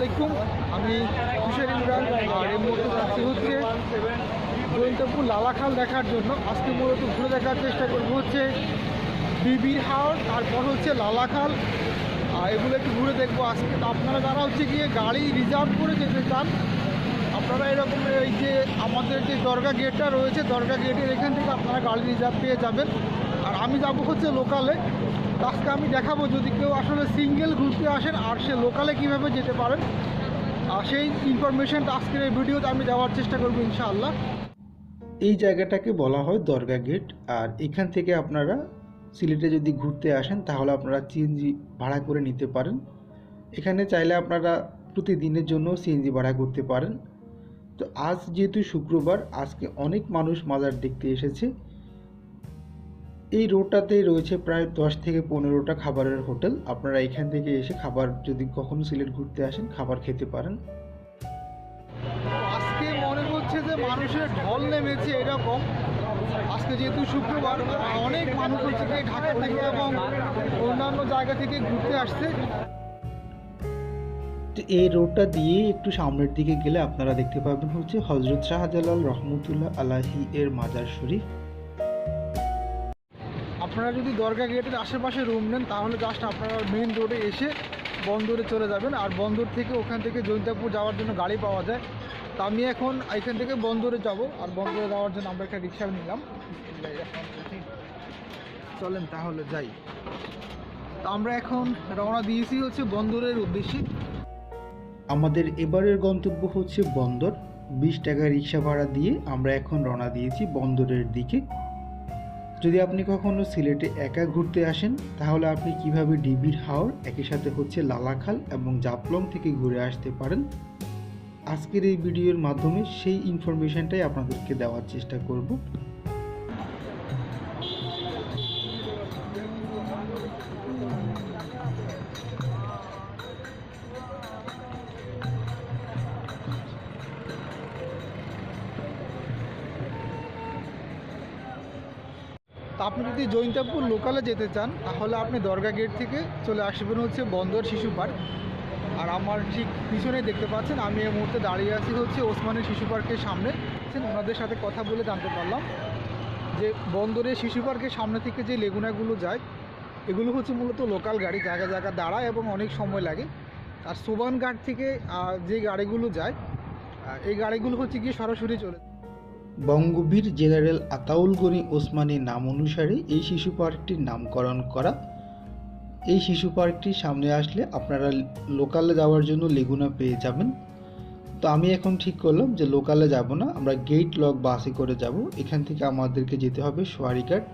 আলাইকুম। আমি তুষার ইমরান, আর এই মুহূর্তে যাচ্ছি হচ্ছে গোয়েন্দাপুর লালাখাল দেখার জন্য। আজকে মূলত ঘুরে দেখার চেষ্টা করব হচ্ছে বিবির হাওর তারপর হচ্ছে লালাখাল। আর এগুলো একটু ঘুরে দেখব আজকে। আপনারা যারা হচ্ছে গিয়ে গাড়ি রিজার্ভ করে যেতে চান, আপনারা এরকম এই যে আমাদের যে দরগা গেটটা রয়েছে, দরগা গেটের এখান থেকে আপনারা গাড়ি রিজার্ভ পেয়ে যাবেন। আর আমি যাব হচ্ছে লোকালে আজকে আমি দেখাবো, যদি কেউ আসলে সিঙ্গেল ঘুরতে আসেন আর সে লোকালে কীভাবে যেতে পারেন, আর সেই ইনফরমেশনটা আজকের এই ভিডিওতে আমি দেওয়ার চেষ্টা করব ইনশাআল্লাহ। এই জায়গাটাকে বলা হয় দরগা গেট আর এখান থেকে আপনারা সিলেটে যদি ঘুরতে আসেন, তাহলে আপনারা সিএনজি ভাড়া করে নিতে পারেন। এখানে চাইলে আপনারা প্রতিদিনের জন্য সিএনজি ভাড়া করতে পারেন। তো আজ যেহেতু শুক্রবার, আজকে অনেক মানুষ মাজার দেখতে এসেছে। এই রোডটাতেই রয়েছে প্রায় দশ থেকে পনেরোটা খাবারের হোটেল। আপনারা এখান থেকে এসে খাবার যদি কখনো সিলেট ঘুরতে আসেন খাবার খেতে পারেন। আজকে মনে হচ্ছে যে মানুষের ঢল নেমেছে এরকম। আজকে যেহেতু শুক্রবার অনেক মানুষ হচ্ছে গিয়ে ঢাকা থেকে এবং অন্যান্য জায়গা থেকে ঘুরতে আসছে। তো এই রোডটা দিয়ে একটু সামনের দিকে গেলে আপনারা দেখতে পাবেন হচ্ছে হজরত শাহজালাল রহমতুল্লাহ আলাহি এর মাজার শরীফ। আপনারা যদি দরগা গেটের আশেপাশে রুম নেন, তাহলে জাস্ট আপনারা মেন রোডে এসে বন্দরে চলে যাবেন। আর বন্দর থেকে ওখান থেকে জৈন্তাপুর যাওয়ার জন্য গাড়ি পাওয়া যায়। তা আমি এখন এখান থেকে বন্দরে যাব। আর বন্দরে যাওয়ার জন্য আমরা একটা রিক্সা নিলাম। চলেন তাহলে যাই। তো আমরা এখন রওনা দিয়েছি হচ্ছে বন্দরের উদ্দেশ্যে। আমাদের এবারের গন্তব্য হচ্ছে বন্দর। বিশ টাকা রিক্সা ভাড়া দিয়ে আমরা এখন রওনা দিয়েছি বন্দরের দিকে। যদি আপনি কখনো সিলেটে একা ঘুরতে আসেন, তাহলে আপনি কীভাবে ডিবির হাওর একই সাথে হচ্ছে লালাখাল এবং জাপলং থেকে ঘুরে আসতে পারেন? আজকের এই ভিডিওর মাধ্যমে সেই ইনফরমেশনটাই আপনাদেরকে দেওয়ার চেষ্টা করব। আপনি যদি জৈন্তাপুর লোকালে যেতে চান, তাহলে আপনি দরগা গেট থেকে চলে আসবেন হচ্ছে বন্দর শিশু পার্ক। আর আমার ঠিক পিছনেই দেখতে পাচ্ছেন, আমি এই মুহূর্তে দাঁড়িয়ে আছি হচ্ছে ওসমানের শিশু পার্কের সামনে। ওনাদের সাথে কথা বলে জানতে পারলাম যে বন্দরের শিশু পার্কের সামনে থেকে যে লেগুনাগুলো যায়, এগুলো হচ্ছে মূলত লোকাল গাড়ি, জায়গা জায়গা দাঁড়ায় এবং অনেক সময় লাগে। আর সোবান ঘাট থেকে যে গাড়িগুলো যায় এই গাড়িগুলো হচ্ছে গিয়ে সরাসরি চলে বঙ্গবীর জেনারেল আতাউল গনি ওসমানী নাম অনুসারে এই শিশু পার্কটির নামকরণ করা। এই শিশু পার্কটির সামনে আসলে আপনারা লোকালে যাওয়ার জন্য লেগুনা পেয়ে যাবেন। তো আমি এখন ঠিক করলাম যে লোকালে যাব না, আমরা গেট লক বাসে করে যাব। এখান থেকে আমাদেরকে যেতে হবে সোয়ারিঘাট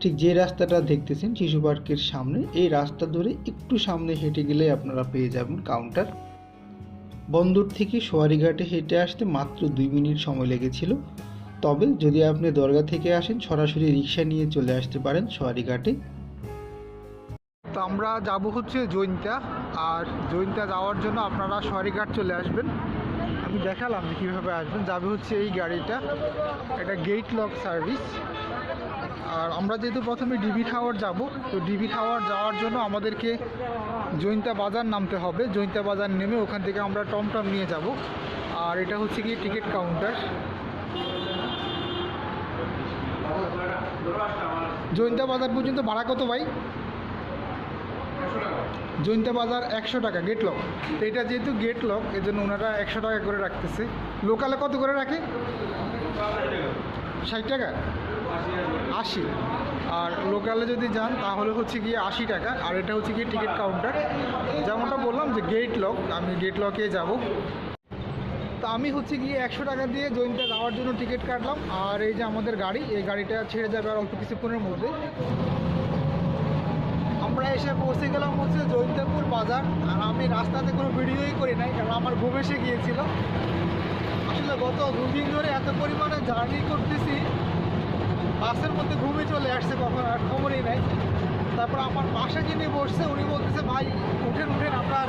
ঠিক যে রাস্তাটা দেখতেছেন শিশু পার্কের সামনে, এই রাস্তা ধরে একটু সামনে হেঁটে গেলে আপনারা পেয়ে যাবেন কাউন্টার বন্দর থেকে সোয়ারিঘাটে হেঁটে আসতে মাত্র দুই মিনিট সময় লেগেছিল। তবে যদি আপনি দরগা থেকে আসেন, সরাসরি রিক্সা নিয়ে চলে আসতে পারেন সোয়ারিঘাটে। তো আমরা যাব হচ্ছে জৈন্তা, আর জৈন্তা যাওয়ার জন্য আপনারা সরিঘাট চলে আসবেন। আমি দেখালাম যে কীভাবে আসবেন। যাবে হচ্ছে এই গাড়িটা। এটা গেট লক সার্ভিস আর আমরা যেহেতু প্রথমে ডিবি টাওয়ার যাব, তো ডিবি টাওয়ার যাওয়ার জন্য আমাদেরকে জৈন্তা বাজার নামতে হবে। জৈন্তা বাজার নেমে ওখান থেকে আমরা টমটম নিয়ে যাব। আর এটা হচ্ছে কি টিকিট কাউন্টার জৈন্তা বাজার পর্যন্ত ভাড়া কত ভাই? জৈন্তা বাজার একশো টাকা গেট লক এটা যেহেতু গেট লক এই জন্য ওনারা একশো টাকা করে রাখতেছে। লোকালে কত করে রাখে? ষাট টাকা? আশি। আর লোকালে যদি যান, তাহলে হচ্ছে গিয়ে আশি টাকা। আর এটা হচ্ছে গিয়ে টিকিট কাউন্টার যেমনটা বললাম যে গেট লক আমি গেট লকে যাব। তো আমি হচ্ছে গিয়ে একশো টাকা দিয়ে জৈন্তা যাওয়ার জন্য টিকিট কাটলাম। আর এই যে আমাদের গাড়ি, এই গাড়িটা ছেড়ে যাবে আর অল্প কিছুক্ষণের মধ্যে। আমরা এসে পৌঁছে গেলাম হচ্ছে জৈন্তাপুর বাজার। আর আমি রাস্তাতে কোনো ভিডিওই করি নাই, কারণ আমার ঘুম এসে গিয়েছিল। আসলে গত দুদিন ধরে এত পরিমাণে জার্নি করতেছি। বাসের মধ্যে ঘুমে চলে আসছে কখন আর খবরই নাই। তারপর আমার পাশে যিনি বসছে, উনি বলতেছে, ভাই, উঠেন উঠেন, আপনার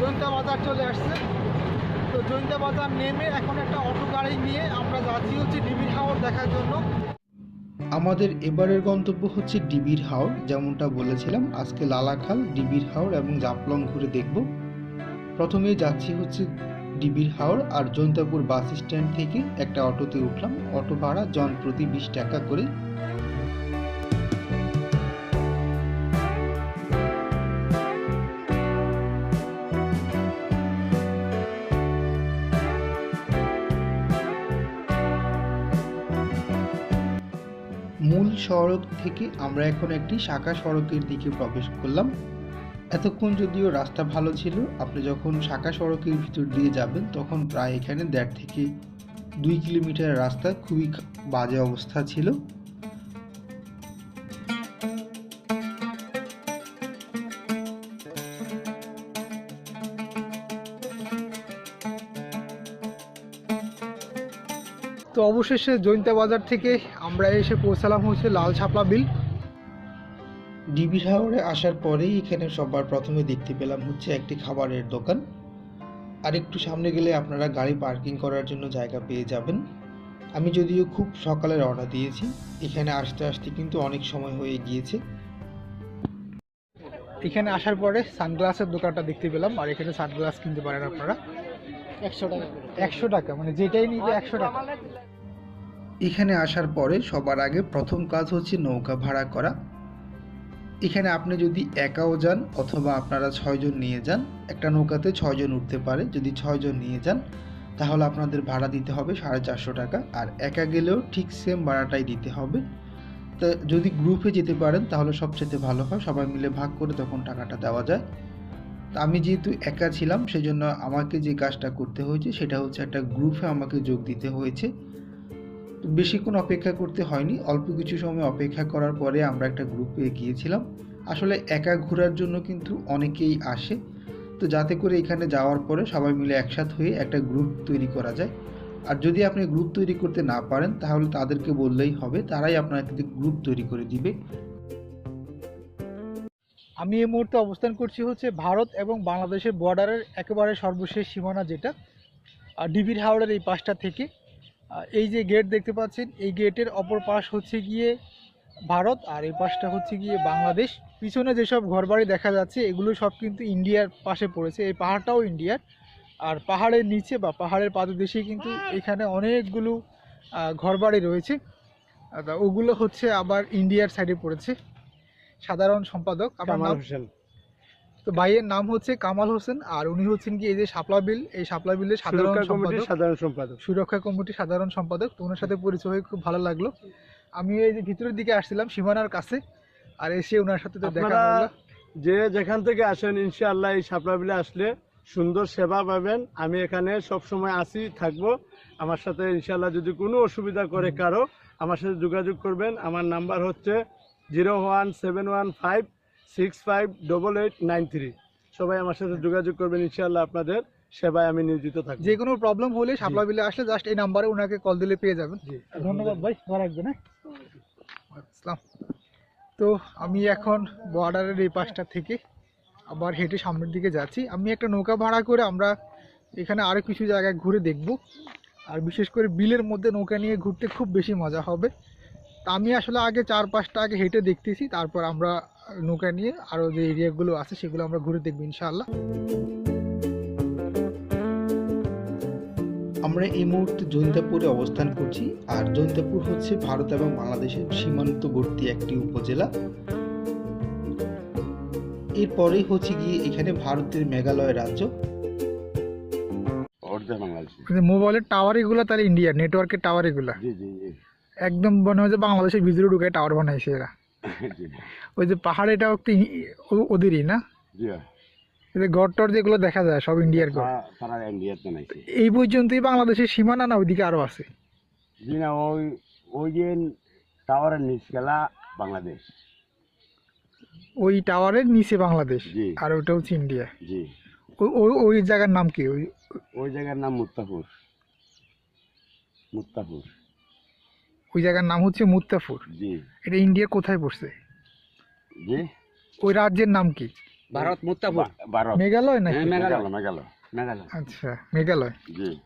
জৈন্তা বাজার চলে আসছে। জৈন্তা বাজার নেমে এখন একটা অটো গাড়ি নিয়ে আমরা যাচ্ছি হচ্ছে ডিবি হাওর দেখার জন্য। আমাদের এবারের গন্তব্য হচ্ছে ডিবির হাওর, যেমনটা বলেছিলাম। আজকে লালাখাল, ডিবির হাওর এবং জাপলং ঘুরে দেখব। প্রথমে যাচ্ছি হচ্ছে ডিবির হাওড় আর জৈন্তাপুর বাস স্ট্যান্ড থেকে একটা অটোতে উঠলাম। অটো ভাড়া জন প্রতি বিশ টাকা করে। সড়ক থেকে আমরা এখন একটি শাখা সড়কের দিকে প্রবেশ করলাম। এতক্ষণ যদিও রাস্তা ভালো ছিল, আপনি যখন শাখা সড়কের ভিতর দিয়ে যাবেন, তখন প্রায় এখানে দেড় থেকে দুই কিলোমিটার রাস্তা খুবই বাজে অবস্থা ছিল। তো অবশেষে জৈন্তা বাজার থেকে আমরা এসে পৌঁছালাম হচ্ছে লাল ছাপলা বিল। ডিবি হাওড়ে আসার পরেই এখানে সবার প্রথমে দেখতে পেলাম হচ্ছে একটি খাবারের দোকান। আর একটু সামনে গেলে আপনারা গাড়ি পার্কিং করার জন্য জায়গা পেয়ে যাবেন। আমি যদিও খুব সকালে রওনা দিয়েছি এখানে আসতে আসতে কিন্তু অনেক সময় হয়ে গিয়েছে। এখানে আসার পরে সানগ্লাসের দোকানটা দেখতে পেলাম আর এখানে সানগ্লাস কিনতে পারেন আপনারা। একশো টাকা একশো টাকা মানে যেটাই নিবে একশো টাকা। এখানে আসার পরে সবার আগে প্রথম কাজ হচ্ছে নৌকা ভাড়া করা। এখানে আপনি যদি একাও যান অথবা আপনারা ছয়জন নিয়ে যান একটা নৌকাতে ছয়জন উঠতে পারে। যদি ছয়জন নিয়ে যান তাহলে আপনাদের ভাড়া দিতে হবে সাড়ে চারশো টাকা। আর একা গেলেও ঠিক সেম ভাড়াটাই দিতে হবে। তা যদি গ্রুপে যেতে পারেন তাহলে সবচেয়ে ভালো হয়। সবাই মিলে ভাগ করে তখন টাকাটা দেওয়া যায়। আমি যেহেতু একা ছিলাম, সেজন্য আমাকে যে কাজটা করতে হয়েছে, সেটা হচ্ছে একটা গ্রুপে আমাকে যোগ দিতে হয়েছে। বেশিক্ষণ অপেক্ষা করতে হয়নি, অল্প কিছু সময় অপেক্ষা করার পরে আমরা একটা গ্রুপে গিয়েছিলাম। আসলে একা ঘোরার জন্য কিন্তু অনেকেই আসে। তো যাতে করে এখানে যাওয়ার পরে সবাই মিলে একসাথ হয়ে একটা গ্রুপ তৈরি করা যায়। আর যদি আপনি গ্রুপ তৈরি করতে না পারেন, তাহলে তাদেরকে বললেই হবে, তারাই আপনাকে গ্রুপ তৈরি করে দিবে। আমি এই মুহূর্তে অবস্থান করছি হচ্ছে ভারত এবং বাংলাদেশের বর্ডারের একেবারে সর্বশেষ সীমানা যেটা ডিবির হাওড়ের এই পাশটা থেকে। এই যে গেট দেখতে পাচ্ছেন, এই গেটের অপর পাশ হচ্ছে গিয়ে ভারত, আর এই পাশটা হচ্ছে গিয়ে বাংলাদেশ। পিছনে যেসব ঘরবাড়ি দেখা যাচ্ছে, এগুলো সব কিন্তু ইন্ডিয়ার পাশে পড়েছে। এই পাহাড়টাও ইন্ডিয়ার। আর পাহাড়ের নিচে বা পাহাড়ের পাদদেশে কিন্তু এখানে অনেকগুলো ঘরবাড়ি রয়েছে। ওগুলো হচ্ছে আবার ইন্ডিয়ার সাইডে পড়েছে। সাধারণ সম্পাদক। আমার নাম হোসেন। তো ভাইয়ের নাম হচ্ছে কামাল হোসেন আর উনি হচ্ছেন কি এই যে শাপলা বিল এই শাপলা বিলের সাধারণ সম্পাদক। সাধারণ সম্পাদক। সুরক্ষা কমিটির সাধারণ সম্পাদক। তো ওনার সাথে পরিচয় হয়ে খুব ভালো লাগল। আমি এই যে ভিতরের দিকে আসছিলাম সীমানার কাছে আর এসে ওনার সাথে তো দেখা হলো। যে যেখান থেকে আসেন ইনশাআল্লাহ এই সাপলাবিলে আসলে সুন্দর সেবা পাবেন। আমি এখানে সব সময় আসি থাকব। আমার সাথে ইনশাআল্লাহ যদি কোনো অসুবিধা করে কারও আমার সাথে যোগাযোগ করবেন। আমার নাম্বার হচ্ছে zero one seven one five six five double eight nine three. সবাই আমার সাথে যোগাযোগ করবেন ইনশাআল্লাহ আপনাদের সেবায় আমি নিয়োজিত থাকি যে কোনো প্রবলেম হলে শাপলা বিলে আসলে জাস্ট এই নাম্বারে ওনাকে কল দিলে পেয়ে যাবেন। ধন্যবাদ ভাই ভালো রাখবেন হ্যাঁ? আসসালাম। তো আমি এখন বর্ডারের এই পাশটা থেকে আবার হেঁটে সামনের দিকে যাচ্ছি। আমি একটা নৌকা ভাড়া করে আমরা এখানে আরও কিছু জায়গায় ঘুরে দেখব। আর বিশেষ করে বিলের মধ্যে নৌকা নিয়ে ঘুরতে খুব বেশি মজা হবে। তা আমি আসলে আগে চার পাঁচটা আগে হেঁটে দেখতেছি তারপর আমরা নৌকা নিয়ে আরও যে এরিয়াগুলো আছে সেগুলো আমরা ঘুরে দেখব ইনশাআল্লাহ। আমরা এই মুহূর্তে জৈন্তাপুরে অবস্থান করছি আর জৈন্তাপুর হচ্ছে ভারত এবং বাংলাদেশের সীমান্তবর্তী একটি উপজেলা। এরপরেই হচ্ছে গিয়ে এখানে ভারতের মেঘালয় রাজ্য। কিন্তু মোবাইলের টাওয়ার এগুলো তাহলে ইন্ডিয়ার নেটওয়ার্কের টাওয়ার এগুলো? জি জি জি। একদম মনে হয় যে বাংলাদেশের ভিতরে ঢুকে টাওয়ার বানাইছে এরা। ওই যে পাহাড় এটাও একটু ওদেরই না? জি এই যে গড় টর যেগুলো দেখা যায় সব ইন্ডিয়ার নাইছে এই পর্যন্তই বাংলাদেশের সীমানা না ওইদিকে আরও আছে? ওই ওই যে টাওয়ারের নিচ গেলা বাংলাদেশ। ওই টাওয়ারের নিচে বাংলাদেশ। আর ওটা হচ্ছে ইন্ডিয়া। জি। ওই- ওই ওই জায়গার নাম কি? ওই ওই জায়গার নাম মুত্তাপুর মুত্তাপুর ওই জায়গার নাম হচ্ছে মুত্তাফুর জি। এটা ইন্ডিয়ার কোথায় পড়ছে? জি। ওই রাজ্যের নাম কি? ভারত মুত্তাপুর ভারত। মেঘালয় নাকি? হ্যাঁ, মেঘালয়। মেঘালয় মেঘালয়। মেঘালয়। আচ্ছা মেঘালয়। জি।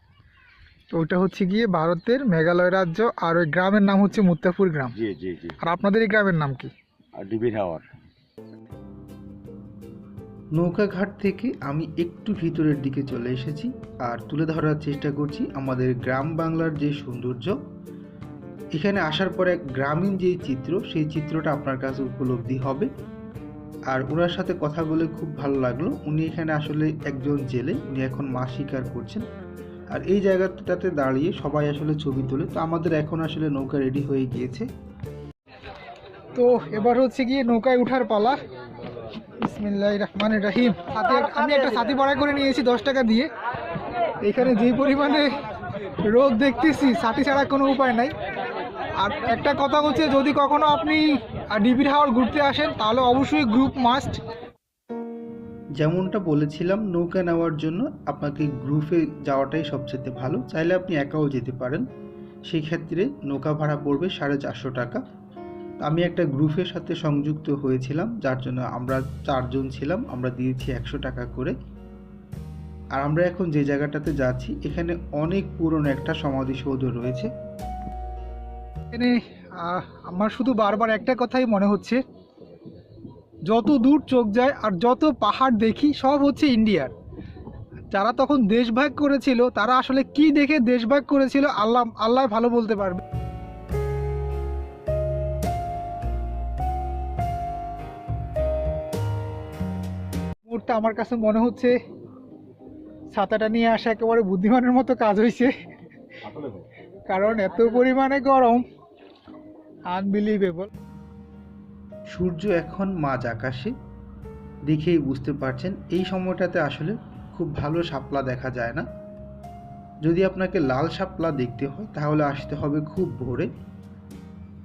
তো ওইটা হচ্ছে গিয়ে ভারতের মেঘালয় রাজ্য আর ওই গ্রামের নাম হচ্ছে মুত্তাফুর গ্রাম। জি জি জি। আর আপনাদের এই গ্রামের নাম কি? আর ডিবির হাওয়ার নৌকাঘাট থেকে আমি একটু ভিতরের দিকে চলে এসেছি আর তুলে ধরার চেষ্টা করছি আমাদের গ্রাম বাংলার যে সৌন্দর্য এখানে আসার পরে এক গ্রামীণ যে চিত্র সেই চিত্রটা আপনার কাছে উপলব্ধি হবে। আর ওনার সাথে কথা বলে খুব ভালো লাগল। উনি এখানে আসলে একজন জেলে উনি এখন মাছ শিকার করছেন। আর এই জায়গাটাতে দাঁড়িয়ে সবাই আসলে ছবি তোলে। তো আমাদের এখন আসলে নৌকা রেডি হয়ে গিয়েছে। তো এবার হচ্ছে গিয়ে নৌকায় উঠার পালা। বিসমিল্লাহ রহমান রাহিম। সাথে আমি একটা সাথী ভাড়া করে নিয়েছি দশ টাকা দিয়ে। এখানে যে পরিমাণে রোদ দেখতেছি সাথী ছাড়া কোনো উপায় নাই। আর একটা কথা হচ্ছে, যদি কখনো আপনি ডিবির হাওয়ার ঘুরতে আসেন, তাহলে অবশ্যই গ্রুপ মাস্ট যেমনটা বলেছিলাম, নৌকা নেওয়ার জন্য আপনাকে গ্রুপে যাওয়াটাই সবচেয়ে ভালো। চাইলে আপনি একাও যেতে পারেন। সেই ক্ষেত্রে নৌকা ভাড়া পড়বে সাড়ে চারশো টাকা। আমি একটা গ্রুপের সাথে সংযুক্ত হয়েছিলাম, যার জন্য আমরা চারজন ছিলাম, আমরা দিয়েছি একশো টাকা করে। আর আমরা এখন যে জায়গাটাতে যাচ্ছি, এখানে অনেক পুরনো একটা সমাধিসৌধ রয়েছে। এখানে আমার শুধু বারবার একটা কথাই মনে হচ্ছে। যত দূর চোখ যায় আর যত পাহাড় দেখি সব হচ্ছে ইন্ডিয়ার। যারা তখন দেশভাগ করেছিল তারা আসলে কি দেখে দেশভাগ করেছিল আল্লাহ আল্লাহ ভালো বলতে পারবে। মুহূর্তে আমার কাছে মনে হচ্ছে ছাতাটা নিয়ে আসা একেবারে বুদ্ধিমানের মতো কাজ হয়েছে কারণ এত পরিমাণে গরম। আনবিলিভেবল সূর্য এখন মাঝ আকাশে দেখেই বুঝতে পারছেন এই সময়টাতে আসলে খুব ভালো শাপলা দেখা যায় না। যদি আপনাকে লাল শাপলা দেখতে হয় তাহলে আসতে হবে খুব ভোরে।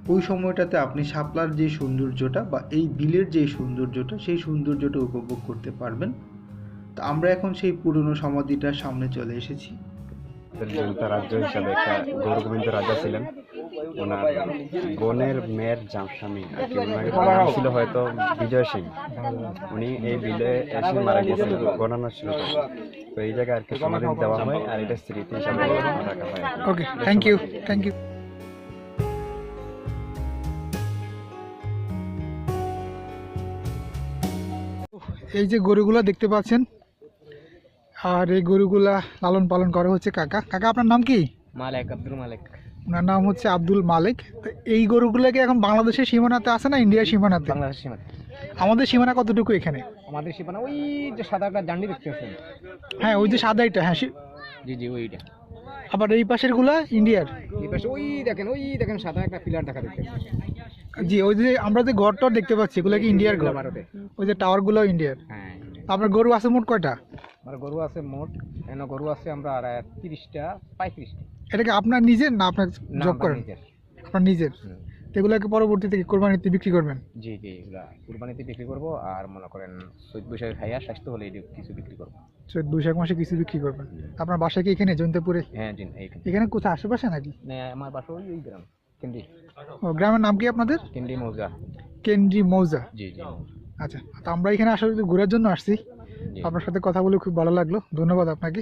ওই সময়টাতে আপনি শাপলার যে সৌন্দর্যটা বা এই বিলের যে সৌন্দর্যটা সেই সৌন্দর্যটা উপভোগ করতে পারবেন। তো আমরা এখন সেই পুরনো সমাধিটার সামনে চলে এসেছি। রাজ্য হিসাবে একটা গৌরগোবিন্দ রাজা ছিলেন। ওনার বোনের মেয়ের জামস্বামী আর কি। ওনার নাম ছিল হয়তো বিজয় সিং। উনি এই বিলে এসে মারা গেছিলেন গণনা ছিল তো এই জায়গায় আর কি সমাধি দেওয়া হয় আর এটা স্মৃতি হিসাবে রাখা হয়। Okay thank you thank you এই যে গরুগুলা দেখতে পাচ্ছেন আর এই গরুগুলা লালন পালন করা হচ্ছে কাকা। কাকা আপনার নাম কি? মালেক আব্দুল মালেক। ওনার নাম হচ্ছে আব্দুল মালিক। তো এই গরুগুলো কি এখন বাংলাদেশের সীমানাতে আছে না ইন্ডিয়ার সীমানাতে? বাংলাদেশ সীমানা আমাদের সীমানা কতটুকু এখানে? আমাদের সীমানা ওই যে সাদা একটা জান্ডি দেখতে পাচ্ছেন হ্যাঁ ওই যে সাদাইটা হ্যাঁ সে- জি জি ওইটা। আবার এই পাশেরগুলা ইন্ডিয়ার? এই পাশে ওই দেখেন ওই দেখেন সাদা একটা পিলার দেখা দেখতে জি ওই যে আমরা যে ঘর টর দেখতে পাচ্ছি এগুলো কি ইন্ডিয়ার ঘর? ভারতে। ওই যে টাওয়ারগুলো ইন্ডিয়ার। হ্যাঁ আপনার গরু আছে মোট কয়টা? আমার গরু আছে মোট এনে গরু আছে আমরা আর তিরিশটা পঁয়ত্রিশটা। এটা কি আপনার নিজের না আপনার জব করেন? আপনার নিজের। এগুলোকে পরবর্তীতে কোরবানিতে বিক্রি করবেন? জি জি এগুলা কুরবানিতে বিক্রি করব আর মনে করেন চৈত বৈশাখে খাইয়া স্বাস্থ্য হলে কিছু বিক্রি করব। চৈত বৈশাখ মাসে কিছু বিক্রি করবেন? আপনার বাসা কি এখানে জয়ন্তপুরে হ্যাঁ জি এখানে কোথায় আশেপাশে নাকি? না আমার বাসা ওই গ্রাম কেন্দ্রি। ও গ্রামের নাম কি আপনাদের? কেন্দ্রি মৌজা। কেন্দ্রি মৌজা। জি জি। আচ্ছা তো আমরা এখানে আসলে ঘোরার জন্য আসছি। আপনার সাথে কথা বলে খুব ভালো লাগল। ধন্যবাদ আপনাকে।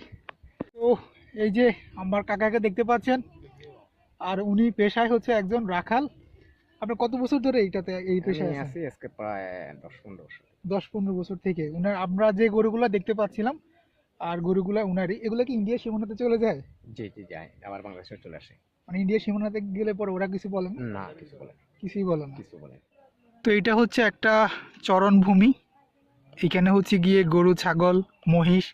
এই যে আমার কাকাকে দেখতে পাচ্ছেন আর উনি পেশায় হচ্ছে একজন রাখাল। আপনার কত বছর ধরে এইটাতে এই পেশায় আছি আজকে প্রায় দশ পনেরো বছর। দশ পনেরো বছর থেকে। উনার আমরা যে গরুগুলা দেখতে পাচ্ছিলাম আর গরুগুলা উনারই এগুলো কি ইন্ডিয়া সীমানাতে চলে যায়? জি জি যাই আবার বাংলাদেশে চলে আসে। মানে ইন্ডিয়া সীমানাতে গেলে পরে ওরা কিছু বলেন না? কিছু বলে কিছুই বলে না। কিছু বলে তো এটা হচ্ছে একটা চরণভূমি। এখানে হচ্ছে গিয়ে গরু ছাগল মহিষ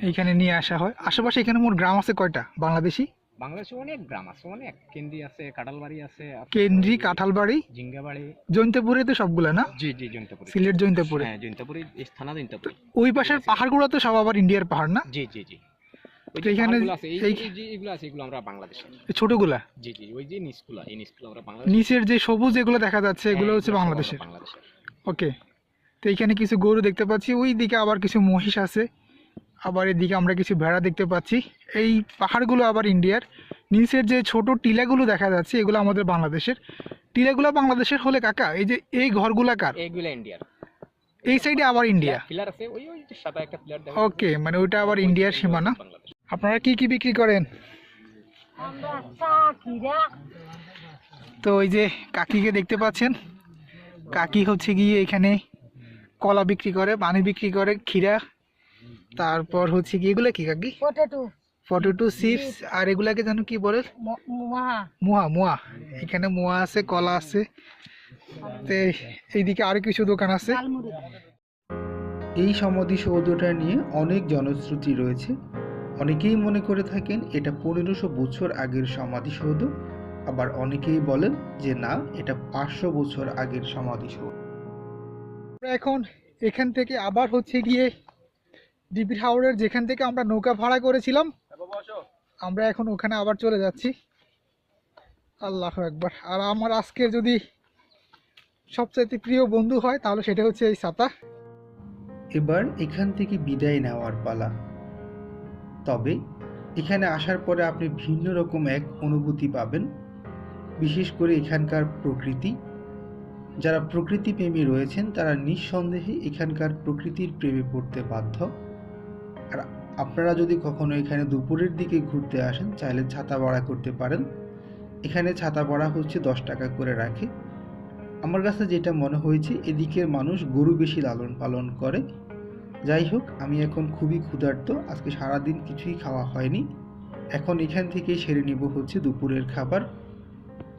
এইখানে নিয়ে আসা হয়। আশেপাশে এখানে মোট গ্রাম আছে কয়টা? বাংলাদেশি? বাংলাদেশে অনেক গ্রাম আছে অনেক। কেন্দ্রি আছে কাটালবাড়ি আছে কেন্দ্রি কাঁঠালবাড়ি? জিঙ্গাবাড়ি। জৈন্তপুরে তো সবগুলা না? জি জি জৈন্তপুরি। সিলেট জৈন্তপুরে? হ্যাঁ জৈন্তপুরি এই থানা জৈন্তপুরি। ওই পাশের পাহাড়গুলো তো সব আবার ইন্ডিয়ার পাহাড় না? জি জি জি। এখানে ছোটগুলা? নিচের যে সবুজ এগুলো দেখা যাচ্ছে এগুলো হচ্ছে বাংলাদেশের। ওকে। তো এইখানে কিছু গরু দেখতে পাচ্ছি ওই দিকে আবার কিছু মহিষ আছে। আবার এদিকে আমরা কিছু ভেড়া দেখতে পাচ্ছি। এই পাহাড়গুলো আবার ইন্ডিয়ার। নিচের যে ছোট টিলাগুলো দেখা যাচ্ছে এগুলো আমাদের বাংলাদেশের। টিলাগুলো বাংলাদেশের হলে কাকা এই যে এই ঘরগুলা কার? এইগুলো ইন্ডিয়ার। এই সাইডে আবার ইন্ডিয়া। পিলার আছে ওই ওই সাদা একটা পিলার দেখা ওকে মানে ওইটা আবার ইন্ডিয়ার সীমানা। আপনারা কি কি বিক্রি করেন? তো ওই যে কাকিকে দেখতে পাচ্ছেন। কাকি হচ্ছে গিয়ে এখানে কলা বিক্রি করে পানি বিক্রি করে ক্ষীরা। তারপর হচ্ছে কি এগুলো কি কাকি? পটেটো পটেটো চিপস আর এগুলাকে যেন কি বলে? মহা মোয়া। মোয়া এখানে মোয়া আছে কলা আছে। তো এইদিকে আরও কিছু দোকান আছে। এই সমাধি সৌধটা নিয়ে অনেক জনশ্রুতি রয়েছে। অনেকেই মনে করে থাকেন এটা পনেরোশো বছর আগের সমাধিসৌধ আবার অনেকেই বলেন যে না এটা পাঁচশো বছর আগের সমাধিসৌধ আমরা এখন এখান থেকে আবার হচ্ছে গিয়ে ডিবির হাওড়ের যেখান থেকে আমরা নৌকা ভাড়া করেছিলাম আমরা এখন ওখানে আবার চলে যাচ্ছি। আল্লাহ একবার আর আমার আজকের যদি সবচাইতে প্রিয় বন্ধু হয় তাহলে সেটা হচ্ছে এই ছাতা এবার এখান থেকে বিদায় নেওয়ার পালা। তবে এখানে আসার পরে আপনি ভিন্ন রকম এক অনুভূতি পাবেন বিশেষ করে এখানকার প্রকৃতি। যারা প্রকৃতিপ্রেমী রয়েছেন তারা নিঃসন্দেহে এখানকার প্রকৃতির প্রেমে পড়তে বাধ্য। আর আপনারা যদি কখনো এখানে দুপুরের দিকে ঘুরতে আসেন, চাইলে ছাতা ভাড়া করতে পারেন। এখানে ছাতা ভাড়া হচ্ছে দশ টাকা করে রাখে। আমার কাছে যেটা মনে হয়েছে, এদিকের মানুষ গরু বেশি লালন পালন করে। যাই হোক, আমি এখন খুবই ক্ষুধার্ত। আজকে সারাদিন কিছুই খাওয়া হয়নি। এখন এখান থেকে সেরে নিব হচ্ছে দুপুরের খাবার।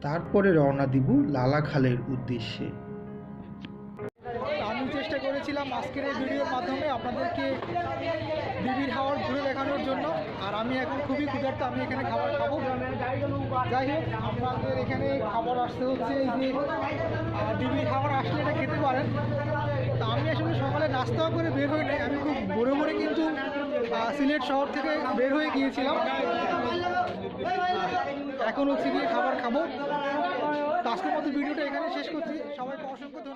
তারপরে রওনা দিব লালাখালের উদ্দেশ্যে। চেষ্টা করেছিলাম আজকের এই ভিডিওর মাধ্যমে আপনাদেরকে বিবির হাওয়ার ঘুরে দেখানোর জন্য। আর আমি এখন খুবই ক্ষুধার্ত, আমি এখানে খাবার খাব। যাই হোক, আপনাদের এখানে খাবার আসতে হচ্ছে এই যে ডিবির খাবার আসলে এটা খেতে পারেন। তা আমি আসলে সকালে নাস্তাও করে বের হই নাই, আমি খুব ভোরে ভোরে কিন্তু সিলেট শহর থেকে বের হয়ে গিয়েছিলাম। এখন হচ্ছে গিয়ে খাবার খাব। আজকের মতো ভিডিওটা এখানে শেষ করছি। সবাইকে অসংখ্য